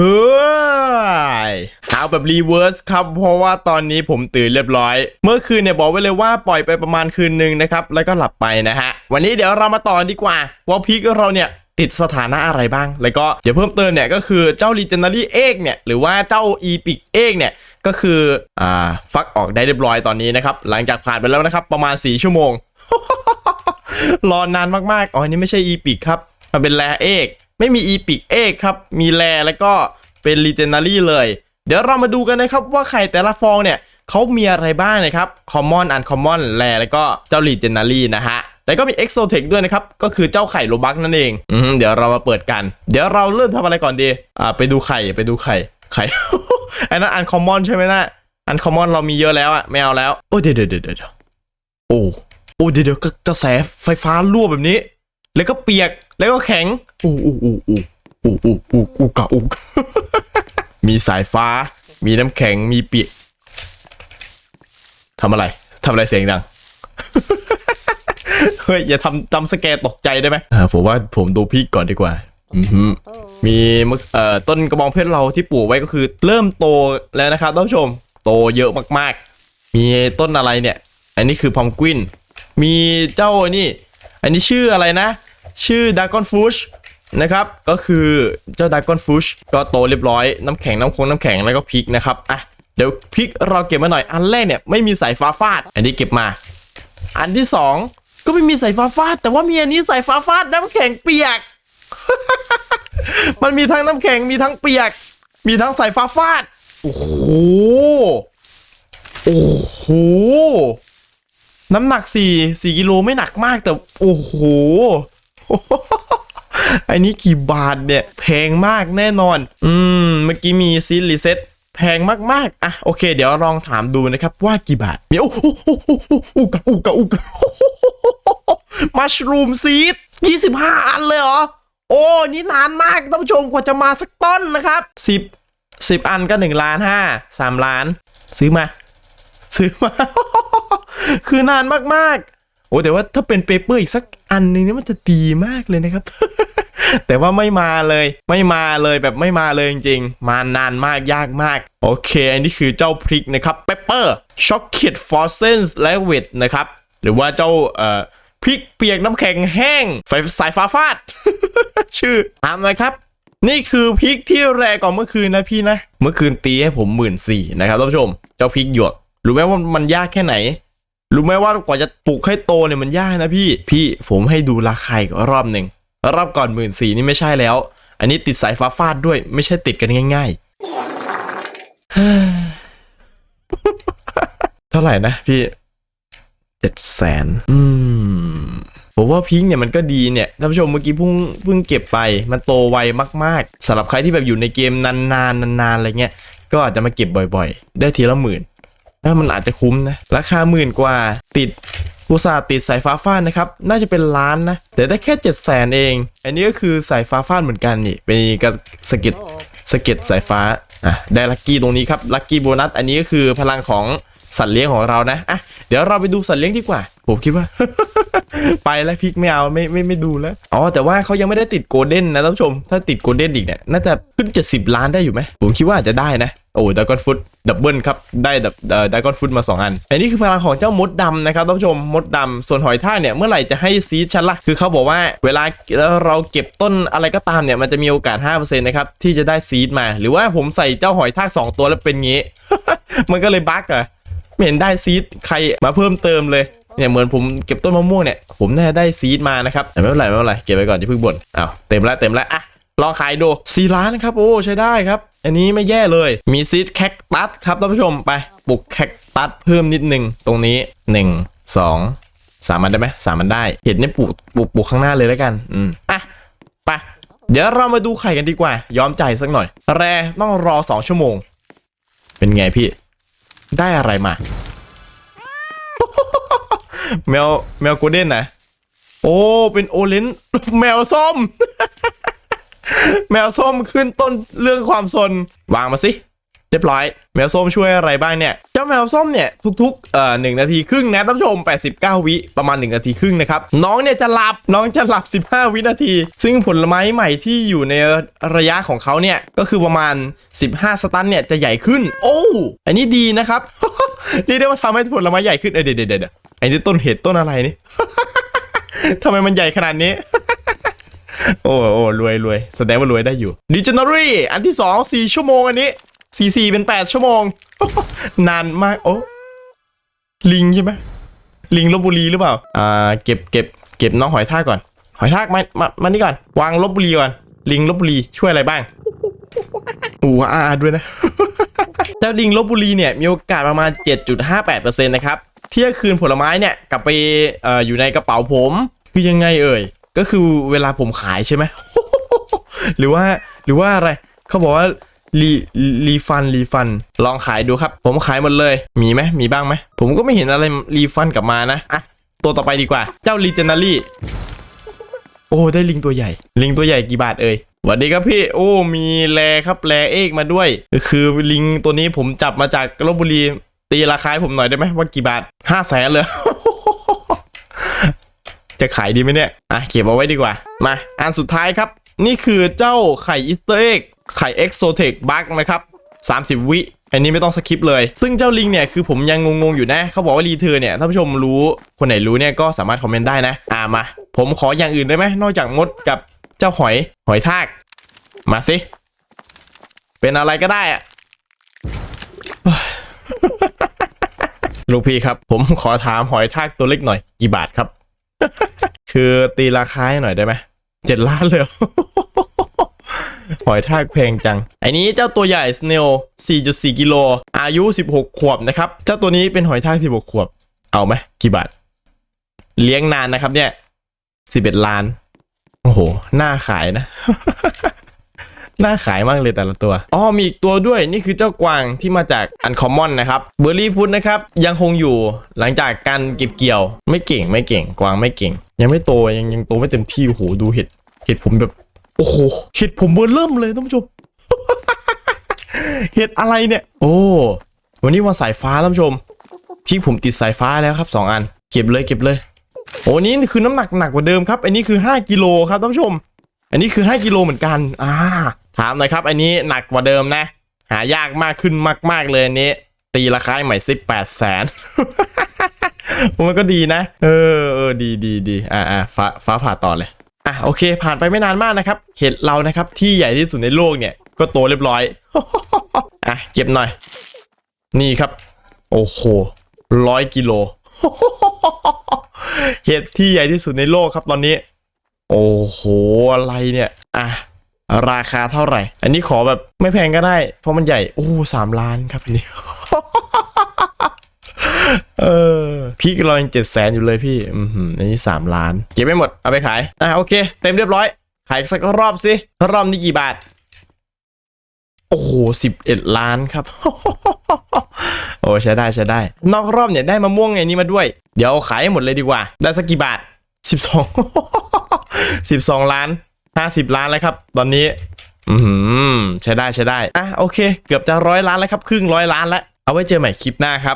เฮ้ยเอาแบบรีเวิร์สครับ เพราะว่าตอนนี้ผมตื่นเรียบร้อย เมื่อคืนเนี่ยบอกไว้เลยว่าปล่อยไปประมาณคืนหนึ่งนะครับ แล้วก็หลับไปนะฮะ วันนี้เดี๋ยวเรามาต่อดีกว่า ว่าพีกเราเนี่ยติดสถานะอะไรบ้าง แล้วก็เดี๋ยวเพิ่มเติมเนี่ยก็คือเจ้า Legendary เอกเนี่ย หรือว่าเจ้า Epic เอกเนี่ย ก็คือ อ่า ฟักออกได้เรียบร้อยตอนนี้นะครับ หลังจากผ่านไปแล้วนะครับ ประมาณ 4 ชั่วโมง รอนานมากๆ อ๋ออันนี้ไม่ใช่ Epic ครับ มันเป็นแรเอก ไม่มี Epic เอกครับ มีแรแล้วก็เป็น Legendary เลย เดี๋ยวเรามาดูกันนะครับว่าไข่แต่ละฟองเนี่ยเขามีอะไรบ้างนะครับ Common Uncommon แรแล้วก็เจ้า Legendary นะฮะแล้วก็มี Exotic ด้วยนะครับ ก็คือเจ้าไข่โลบักนั่นเองอืมเดี๋ยวเรามาเปิดกัน เดี๋ยวเราเริ่มทำอะไรก่อนดี อ่า ไปดูไข่ ไปดูไข่ ไข่ อันนั้น Uncommon ใช่ไหมนะ Uncommon เรามีเยอะแล้วอะไม่เอาแล้ว โอ้เดี๋ยวเดี๋ยวเดี๋ยวเดี๋ยวโอ้ โอ้เดี๋ยวเดี๋ยวกระกระแสไฟฟ้ารั่วแบบนี้ แล้วก็เปียก แล้วก็แข็งอู้อู้อู้อู้อู้อู้อู้อู้กะอู้มีสายฟ้า มีน้ำแข็งมีเปียกทำอะไรทำอะไรเสียงดังเฮ้ยอย่าทำจำสแกร์ตกใจได้ไหมอ่าผมว่าผมดูพี่ก่อนดีกว่าอือหือมีมะเอ่อต้นกระบองเพชรเราที่ปลูกไว้ก็คือ เริ่มโตแล้วนะครับท่านผู้ชม โตเยอะมากๆ มีต้นอะไรเนี่ย อันนี้คือพอมกวิน มีเจ้านี่ อันนี้ชื่ออะไรนะ ชื่อดากอนฟูชนะครับ ก็คือเจ้าดากอนฟูชก็โตเรียบร้อย น้ำแข็งน้ำคงน้ำแข็งแล้วก็พริกนะครับ อะ เดี๋ยวพริกเราเก็บมาหน่อย อันแรกเนี่ยไม่มีสายฟ้าฟาด อันนี้เก็บมา อันที่สองก็ไม่มีสายฟ้าฟาด แต่ว่ามีอันนี้สายฟ้าฟาดน้ำแข็งเปียก มันมีทั้งน้ำแข็งมีทั้งเปียก มีทั้งสายฟ้าฟาด โอ้โห โอ้โหน้ำหนักสี่สี่กิโลไม่หนักมากแต่ โอ้โห อันนี้กี่บาทเนี่ย แพงมากแน่นอน อืม เมื่อกี้มีซีรีเซ็ตแพงมากๆ อะ โอเค เดี๋ยวลองถามดูนะครับว่ากี่บาทมีโอ้โหอุกะอุกะอุกะมัชรูมซีดยี่สิบห้าอันเลยเหรอ โอ้ นี่นานมากท่านผู้ชมกว่าจะมาสักต้นนะครับสิบสิบอันก็หนึ่งล้านห้าสามล้าน ซื้อมา ซื้อมา คือนานมากๆ โอ้แต่ว่าถ้าเป็นเปเปอร์อีกสักอันหนึงนี่มันจะดีมากเลยนะครับ แต่ว่าไม่มาเลยไม่มาเลยแบบไม่มาเลยจริงๆ มานานมากยากมาก โอเค อันนี้คือเจ้าพริกนะครับเปเปอร์ช็อกเกตฟอร์เซนและเวทนะครับ หรือว่าเจ้าเอ่อพริกเปียกน้ำแข็งแห้งไฟสายฟ้าฟาด ชื่อตามเลยครับ นี่คือพริกที่แรงกว่าเมื่อคืนนะพี่นะ เมื่อคืนตีให้ผมหมื่นสี่นะครับท่านผู้ชม เจ้าพริกหยวก รู้ไหมว่ามันยากแค่ไหน รู้ไหมว่ากว่าจะปลูกให้โตเนี่ยมันยากนะพี่ พี่ผมให้ดูราคาอีกรอบหนึ่งรอบก่อนหมื่นสี่นี่ไม่ใช่แล้ว อันนี้ติดสายฟ้าฟาดด้วย ไม่ใช่ติดกันง่ายๆ เท่าไหร่นะพี่เจ็ดแสนอืมผมว่าพิงเนี่ยมันก็ดีเนี่ยท่านผู้ชมเมื่อกี้เพิ่งเพิ่งเก็บไป มันโตไวมากๆสำหรับใครที่แบบอยู่ในเกมนานๆนานๆอะไรเงี้ยก็อาจจะมาเก็บบ่อย ๆ ได้ทีละหมื่น ถ้ามันอาจจะคุ้มนะ ราคาหมื่นกว่าติดกูสาห์ติดสายฟ้าฟาดนะครับ น่าจะเป็นล้านนะ แต่ได้แค่เจ็ดแสนเอง อันนี้ก็คือสายฟ้าฟาดเหมือนกันนี่ เป็นกระสก็ดสก็ดสายฟ้า อะ ได้ลัคกี้ตรงนี้ครับ ลัคกี้โบนัส อันนี้ก็คือพลังของสัตว์เลี้ยงของเรานะ อะ เดี๋ยวเราไปดูสัตว์เลี้ยงดีกว่า ผมคิดว่า ไปแล้วพิกไม่เอาไม่ไม่ไม่ดูแล้ว อ๋อ แต่ว่าเขายังไม่ได้ติดโกลเด้นนะท่านผู้ชม ถ้าติดโกลเด้นอีกเนี่ย น่าจะขึ้น 70 ล้านได้อยู่ไหม ผมคิดว่าอาจจะได้นะ โอ้ดากอนฟุตดับเบิลครับ ได้ดับดากอนฟุตมา 2 อัน อันนี้คือพลังของเจ้ามดดำนะครับท่านผู้ชมมดดำส่วนหอยทากเนี่ย เมื่อไหร่จะให้ซีดฉันละคือเขาบอกว่าเวลาเราเก็บต้นอะไรก็ตามเนี่ย มันจะมีโอกาส 5%นะครับ ที่จะได้ซีดมา หรือว่าผมใส่เจ้าหอยทาก 2 ตัวแล้วเป็นงี้ มันก็เลยบั๊กอะไม่เห็นได้ซีดใครมาเพิ่มเติมเลยเนี่ยเหมือนผมเก็บต้นมะม่วงเนี่ยผมน่าจะได้ซีดมานะครับแต่ไม่เป็นไรไม่เป็นไรเก็บไว้ก่อนอย่าเพิ่งบ่นอ้าวเต็มแล้วเต็มแล้วอะ ลองขายดูสี่ล้านครับโอ้ใช้ได้ครับ อันนี้ไม่แย่เลย มีซีดแคคตัสครับท่านผู้ชมไปปลูกแคคตัสเพิ่มนิดนึงตรงนี้หนึ่งสองสามอันได้ไหมสามอันได้เห็ดนี่ปลูกปลูกปลูกข้างหน้าเลยแล้วกันอืมอะไปเดี๋ยวเรามาดูไข่กันดีกว่า ยอมใจสักหน่อย แรต้องรอสองชั่วโมง เป็นไงพี่ ได้อะไรมา แมวแมวโกลเด้นนะ โอ้ เป็นโอเลนแมวส้ม แมวส้มขึ้นต้นเรื่องความสนวางมาสิเรียบร้อย แมวส้มช่วยอะไรบ้างเนี่ย เจ้าแมวส้มเนี่ยทุกๆเอ่อหนึ่งนาทีครึ่งนะท่านผู้ชม 89 วิประมาณ 1 นาทีครึ่งนะครับ น้องเนี่ยจะหลับน้องจะหลับ 15 วินาที ซึ่งผลไม้ใหม่ที่อยู่ในระยะของเขาเนี่ย ก็คือประมาณ 15 สตันเนี่ยจะใหญ่ขึ้น โอ้อันนี้ดีนะครับเรียกได้ว่าทำให้ผลไม้ใหญ่ขึ้นเดี๋ยวเดี๋ยวเดี๋ยวอ้นี่ต้นเห็ดต้นอะไรนี่ทำไมมันใหญ่ขนาดนี้ โอ้โอ้รวยรวยแสดงว่ารวยได้อยู่ดิจิ n น r รีอันที่สองสี่ชั่วโมงอันนี้สี่สี่เป็นแปดชั่วโมง นานมากโอ้ลิงใช่ไหมลิงลบบุรีหรือเปล่าอ่าเก็บเก็บเก็บน้องหอยทากก่อน หอยทากมามามานี่ก่อน วางลบบุรีก่อน ลิงลบบุรีช่วยอะไรบ้างอูอาด้วยนะเจ้าลิงลบบุรีเนี่ยมีโอกาสประมาณ 7.58%นะครับที่จะคืนผลไม้เนี่ยกลับไปเอ่ออยู่ในกระเป๋าผม คือยังไงเอ่ย ก็คือเวลาผมขายใช่ไหม หรือว่าหรือว่าอะไร เขาบอกว่ารีรีฟันรีฟัน ลองขายดูครับ ผมขายหมดเลย มีไหมมีบ้างไหม ผมก็ไม่เห็นอะไรรีฟันกลับมานะ อะ ตัวต่อไปดีกว่า เจ้าลีเจนารี่ โอ้ ได้ลิงตัวใหญ่ ลิงตัวใหญ่กี่บาทเอ่ยสวัสดีครับพี่โอ้มีแลครับแลเอกมาด้วย คือลิงตัวนี้ผมจับมาจากลบบุรีตีราคาให้ผมหน่อยได้ไหมว่ากี่บาทห้าแสนเลย จะขายดีไหมเนี่ยอะเก็บเอาไว้ดีกว่า มาอันสุดท้ายครับ นี่คือเจ้าไข่อิสเตอร์เอ็กไข่เอ็กโซเทคบักนะครับ 30 วิอันนี้ไม่ต้องสคิปเลย ซึ่งเจ้าลิงเนี่ยคือผมยังงงๆอยู่นะ เขาบอกว่ารีเทิร์เนี่ยถ้าผู้ชมรู้คนไหนรู้เนี่ยก็สามารถคอมเมนต์ได้นะ อ่ามา ผมขออย่างอื่นได้ไหมนอกจากมดกับเจ้าหอยหอยทาก มาสิ เป็นอะไรก็ได้อะลูกพี่ครับ ผมขอถามหอยทากตัวเล็กหน่อย กี่บาทครับ คือตีราคาให้หน่อยได้ไหมเจ็ดล้านเลยหอยทากแพงจังไอ้นี้เจ้าตัวใหญ่สเนล 4.4 กิโล อายุ 16 ขวบนะครับ เจ้าตัวนี้เป็นหอยทาก 16 ขวบ เอาไหมกี่บาท เลี้ยงนานนะครับเนี่ย 11 ล้าน โอ้โห น่าขายนะ น่าขายมากเลยแต่ละตัว อ๋อมีอีกตัวด้วยนี่คือเจ้ากวางที่มาจากอันคอมมอนนะครับเบอร์รี่ฟุตนะครับยังคงอยู่หลังจากการเก็บเกี่ยว ไม่เก่งไม่เก่ง กวางไม่เก่ง ยังไม่โตยังยังโตไม่เต็มที่โอ้โหดูเห็ดเห็ดผมแบบโอ้โหเห็ดผมเบอร์เริ่มเลยท่านผู้ชมเห็ดอะไรเนี่ย โอ้วันนี้วันสายฟ้าท่านผู้ชมพี่ผมติดสายฟ้าแล้วครับสองอัน เก็บเลยเก็บเลยโอ้นี่คือน้ำหนักหนักกว่าเดิมครับ อันนี้คือ 5กิโลครับท่านผู้ชม อันนี้คือ 5กิโลเหมือนกัน อ่า ถามหน่อยครับ อันนี้หนักกว่าเดิมนะ หายากมากขึ้นมาก ๆ เลยอันนี้ ตีราคาใหม่สิบแปดแสนมันก็ดีนะ เออเออดีดีดีอ่าอ่าฟ้าฟ้าผ่าต่อเลย อะโอเค ผ่านไปไม่นานมากนะครับ เห็ดเรานะครับที่ใหญ่ที่สุดในโลกเนี่ย ก็โตเรียบร้อย อะเก็บหน่อย นี่ครับ โอ้โหร้อยกิโลเห็ดที่ใหญ่ที่สุดในโลกครับตอนนี้ โอ้โหอะไรเนี่ย อะ ราคาเท่าไหร่ อันนี้ขอแบบไม่แพงก็ได้ เพราะมันใหญ่ โอ้สามล้านครับอันนี้เออพี่กรอยังเจ็ดแสนอยู่เลยพี่ อืมอันนี้สามล้าน เก็บไม่หมด เอาไปขาย อะโอเค เต็มเรียบร้อย ขายสักรอบสิ รอบนี้กี่บาท โอ้โหสิบเอ็ดล้านครับ โอ้ใช้ได้ใช้ได้ นอกรอบเนี่ยได้มะม่วงไงนี้มาด้วย เดี๋ยวเอาขายให้หมดเลยดีกว่า ได้สักกี่บาทสิบสองสิบสองล้าน ห้าสิบล้านแล้วครับ ตอนนี้ อืมใช้ได้ใช้ได้อะโอเค เกือบจะร้อยล้านแล้วครับ ครึ่งร้อยล้านแล้ว เอาไว้เจอใหม่คลิปหน้าครับ